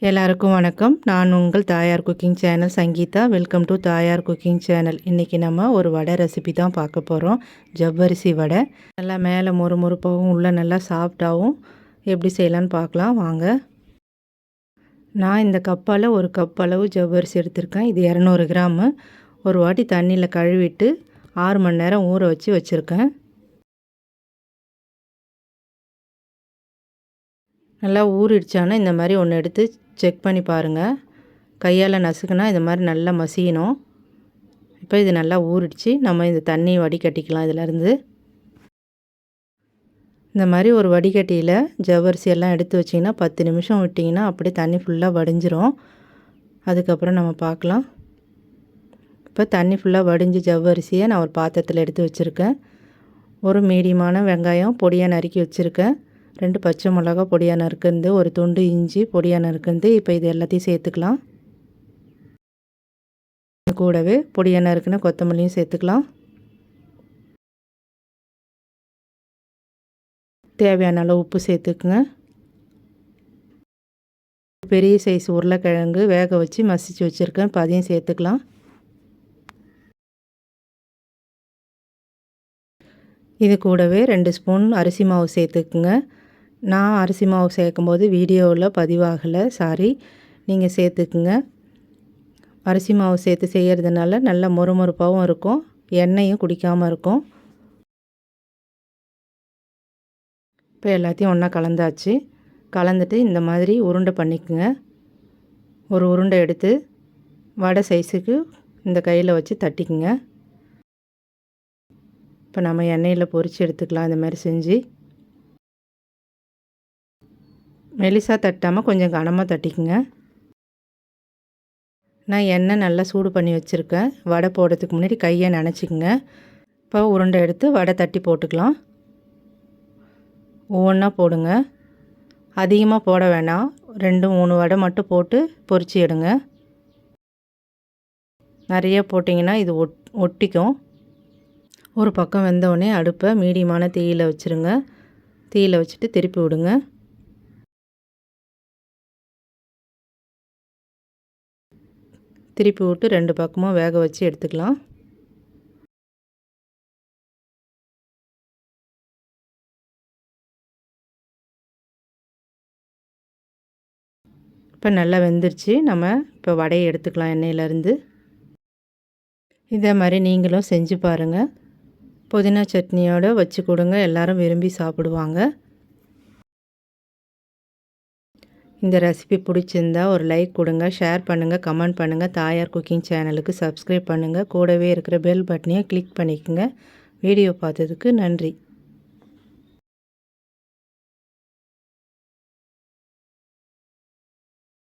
எல்லாருக்கும் வணக்கம். நான் உங்கள் Thayar cooking channel Sangeetha. Welcome to Thayar cooking channel. இன்றைக்கி நம்ம ஒரு வடை ரெசிபி தான் பார்க்க போகிறோம் ஜவ்வரிசி வடை. நல்லா மேலே மொறு மொறுப்பாகவும் உள்ளே நல்லா சாஃப்டாகவும் எப்படி செய்யலான்னு பார்க்கலாம். வாங்க. நான் இந்த கப்பால் ஒரு கப் அளவு ஜவ்வரிசி எடுத்திருக்கேன். இது இரநூறு கிராமு. ஒரு வாட்டி தண்ணியில் கழுவிட்டு ஆறு மணி நேரம் ஊற வச்சு வச்சுருக்கேன். நல்லா ஊறிடுச்சானா இந்த மாதிரி ஒன்று எடுத்து செக் பண்ணி பாருங்கள் கையால் நசுக்குனா இந்த மாதிரி நல்லா மசியணும். இப்போ இது நல்லா ஊறிடுச்சு. நம்ம இந்த தண்ணி வடிகட்டிக்கலாம் இதிலேருந்து. இந்த மாதிரி ஒரு வடிகட்டியில் ஜவ்வரிசி எல்லாம் எடுத்து வச்சிங்கன்னா பத்து நிமிஷம் விட்டிங்கன்னா அப்படியே தண்ணி ஃபுல்லாக வடிஞ்சிரும். அதுக்கப்புறம் நம்ம பார்க்கலாம். இப்போ தண்ணி ஃபுல்லாக வடிஞ்சு ஜவ்வரிசியை நான் ஒரு பாத்திரத்தில் எடுத்து வச்சுருக்கேன். ஒரு மீடியமான வெங்காயம் பொடியாக நறுக்கி வச்சுருக்கேன். ரெண்டு பச்சை மிளகா பொடியாக நறுக்குந்து ஒரு துண்டு இஞ்சி பொடியாக நறுக்குந்து இப்போ இது எல்லாத்தையும் சேர்த்துக்கலாம். கூடவே பொடியாக நறுக்குன்னு கொத்தமல்லியும் சேர்த்துக்கலாம். தேவையான அளவு உப்பு சேர்த்துக்குங்க. பெரிய சைஸ் உருளைக்கிழங்கு வேக வச்சு மசிச்சு வச்சுருக்கேன். இப்போ அதையும் சேர்த்துக்கலாம். இது கூடவே ரெண்டு ஸ்பூன் அரிசி மாவு சேர்த்துக்குங்க. நான் அரிசி மாவு சேர்க்கும்போது வீடியோவில் பதிவாகலை. சாரி நீங்கள் சேர்த்துக்குங்க. அரிசி மாவு சேர்த்து செய்கிறதுனால நல்ல மொறுமொறுப்பாகவும் இருக்கும். எண்ணெயும் குடிக்காமல் இருக்கும். இப்போ எல்லாத்தையும் ஒன்றா கலந்தாச்சு. கலந்துட்டு இந்த மாதிரி உருண்டை பண்ணிக்கோங்க. ஒரு உருண்டை எடுத்து வடை சைஸுக்கு இந்த கையில் வச்சு தட்டிக்குங்க. இப்போ நம்ம எண்ணெயில் பொறிச்சு எடுத்துக்கலாம். இந்த மாதிரி செஞ்சு மெலிசாக தட்டாமல் கொஞ்சம் கனமாக தட்டிக்குங்க. நான் எண்ணெய் நல்லா சூடு பண்ணி வச்சுருக்கேன். வடை போடுறதுக்கு முன்னாடி கையை நினச்சிக்கங்க. இப்போ உருண்டை எடுத்து வடை தட்டி போட்டுக்கலாம். ஒவ்வொன்றா போடுங்க. அதிகமாக போட வேணாம். ரெண்டு மூணு வடை மட்டும் போட்டு பொறிச்சு எடுங்க. நிறைய போட்டிங்கன்னா இது ஒட் ஒட்டிக்கும். ஒரு பக்கம் வெந்தவுடனே அடுப்பை மீடியமான தீயில் வச்சுருங்க. தீயில் வச்சுட்டு திருப்பி விடுங்க. திருப்பி விட்டு ரெண்டு பக்கமும் வேக வச்சு எடுத்துக்கலாம். இப்போ நல்லா வெந்துருச்சு. நம்ம இப்போ வடையை எடுத்துக்கலாம் எண்ணெயிலேருந்து. இதே மாதிரி நீங்களும் செஞ்சு பாருங்கள் புதினா சட்னியோடு வச்சு கொடுங்க. எல்லோரும் விரும்பி சாப்பிடுவாங்க. இந்த ரெசிபி பிடிச்சிருந்தா ஒரு லைக் கொடுங்க ஷேர் பண்ணுங்கள் கமெண்ட் பண்ணுங்கள் தாயார் குக்கிங் சேனலுக்கு சப்ஸ்கிரைப் பண்ணுங்கள் கூடவே இருக்கிற பெல் பட்டனையும் கிளிக் பண்ணிக்கோங்க. வீடியோ பார்த்ததுக்கு நன்றி.